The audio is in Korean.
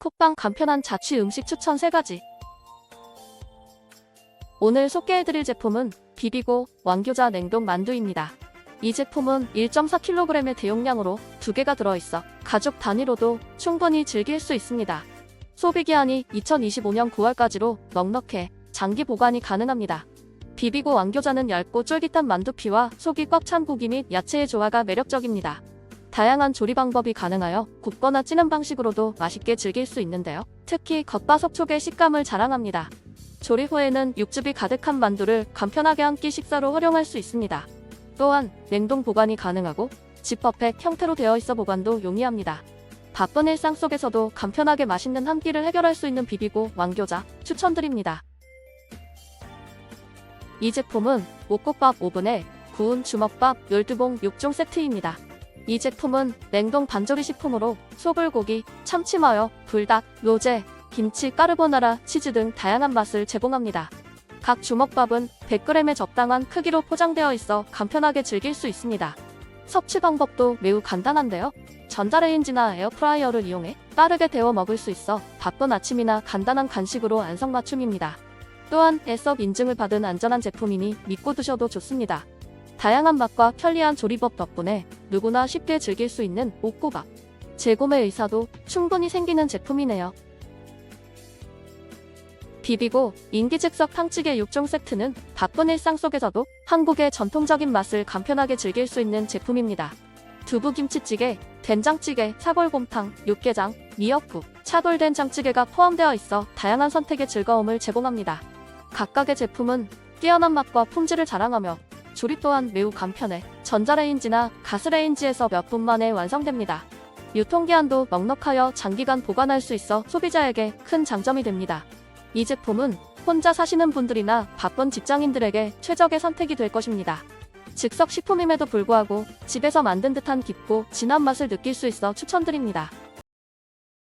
쿡방 간편한 자취 음식 추천 3가지. 오늘 소개해드릴 제품은 비비고 왕교자 냉동 만두입니다. 이 제품은 1.4kg의 대용량으로 두 개가 들어있어 가족 단위로도 충분히 즐길 수 있습니다. 소비기한이 2025년 9월까지로 넉넉해 장기 보관이 가능합니다. 비비고 왕교자는 얇고 쫄깃한 만두피와 속이 꽉 찬 고기 및 야채의 조화가 매력적입니다. 다양한 조리 방법이 가능하여 굽거나 찌는 방식으로도 맛있게 즐길 수 있는데요. 특히 겉바속촉의 식감을 자랑합니다. 조리 후에는 육즙이 가득한 만두를 간편하게 한 끼 식사로 활용할 수 있습니다. 또한 냉동 보관이 가능하고 지퍼팩 형태로 되어 있어 보관도 용이합니다. 바쁜 일상 속에서도 간편하게 맛있는 한 끼를 해결할 수 있는 비비고 왕교자 추천드립니다. 이 제품은 오곡밥 5분에 구운 주먹밥 12봉 6종 세트입니다. 이 제품은 냉동 반조리 식품으로 소불고기, 참치마요, 불닭, 로제, 김치, 까르보나라, 치즈 등 다양한 맛을 제공합니다. 각 주먹밥은 100g의 적당한 크기로 포장되어 있어 간편하게 즐길 수 있습니다. 섭취 방법도 매우 간단한데요. 전자레인지나 에어프라이어를 이용해 빠르게 데워 먹을 수 있어 바쁜 아침이나 간단한 간식으로 안성맞춤입니다. 또한 애썹 인증을 받은 안전한 제품이니 믿고 드셔도 좋습니다. 다양한 맛과 편리한 조리법 덕분에 누구나 쉽게 즐길 수 있는 옥고밥. 재구매 의사도 충분히 생기는 제품이네요. 비비고 인기즉석 탕찌개 6종 세트는 바쁜 일상 속에서도 한국의 전통적인 맛을 간편하게 즐길 수 있는 제품입니다. 두부김치찌개, 된장찌개, 사골곰탕, 육개장, 미역국, 차돌된 장찌개가 포함되어 있어 다양한 선택의 즐거움을 제공합니다. 각각의 제품은 뛰어난 맛과 품질을 자랑하며 조리 또한 매우 간편해 전자레인지나 가스레인지에서 몇 분 만에 완성됩니다. 유통기한도 넉넉하여 장기간 보관할 수 있어 소비자에게 큰 장점이 됩니다. 이 제품은 혼자 사시는 분들이나 바쁜 직장인들에게 최적의 선택이 될 것입니다. 즉석 식품임에도 불구하고 집에서 만든 듯한 깊고 진한 맛을 느낄 수 있어 추천드립니다.